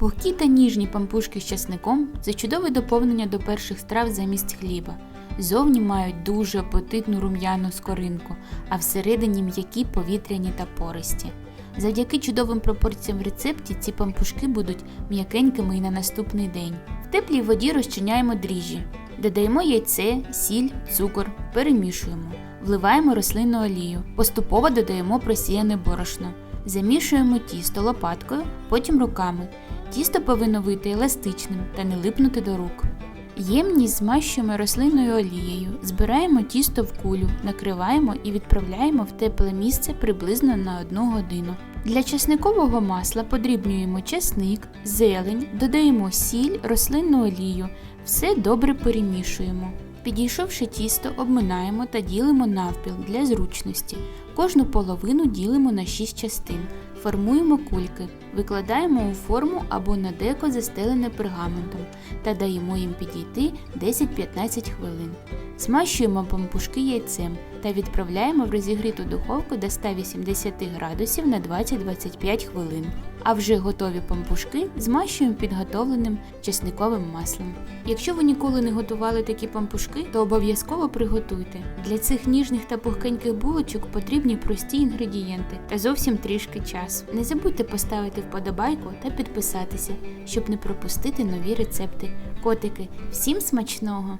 Пухкі та ніжні пампушки з часником це чудове доповнення до перших страв замість хліба. Зовні мають дуже апетитну рум'яну скоринку, а всередині м'які повітряні та пористі. Завдяки чудовим пропорціям в рецепті ці пампушки будуть м'якенькими і на наступний день. В теплій воді розчиняємо дріжджі, додаємо яйце, сіль, цукор, перемішуємо, вливаємо рослинну олію, поступово додаємо просіяне борошно. Замішуємо тісто лопаткою, потім руками. Тісто повинно вийти еластичним та не липнути до рук. Ємність змащуємо рослинною олією, збираємо тісто в кулю, накриваємо і відправляємо в тепле місце приблизно на 1 годину. Для часникового масла подрібнюємо часник, зелень, додаємо сіль, рослинну олію. Все добре перемішуємо. Підійшовши тісто, обминаємо та ділимо навпіл для зручності. Кожну половину ділимо на 6 частин. Формуємо кульки, викладаємо у форму або на деко застелене пергаментом та даємо їм підійти 10-15 хвилин. Змащуємо пампушки яйцем та відправляємо в розігріту духовку до 180 градусів на 20-25 хвилин. А вже готові пампушки змащуємо підготовленим чесниковим маслом. Якщо ви ніколи не готували такі пампушки, то обов'язково приготуйте. Для цих ніжних та пухкеньких булочок потрібні прості інгредієнти та зовсім трішки часу. Не забудьте поставити вподобайку та підписатися, щоб не пропустити нові рецепти. Котики, всім смачного!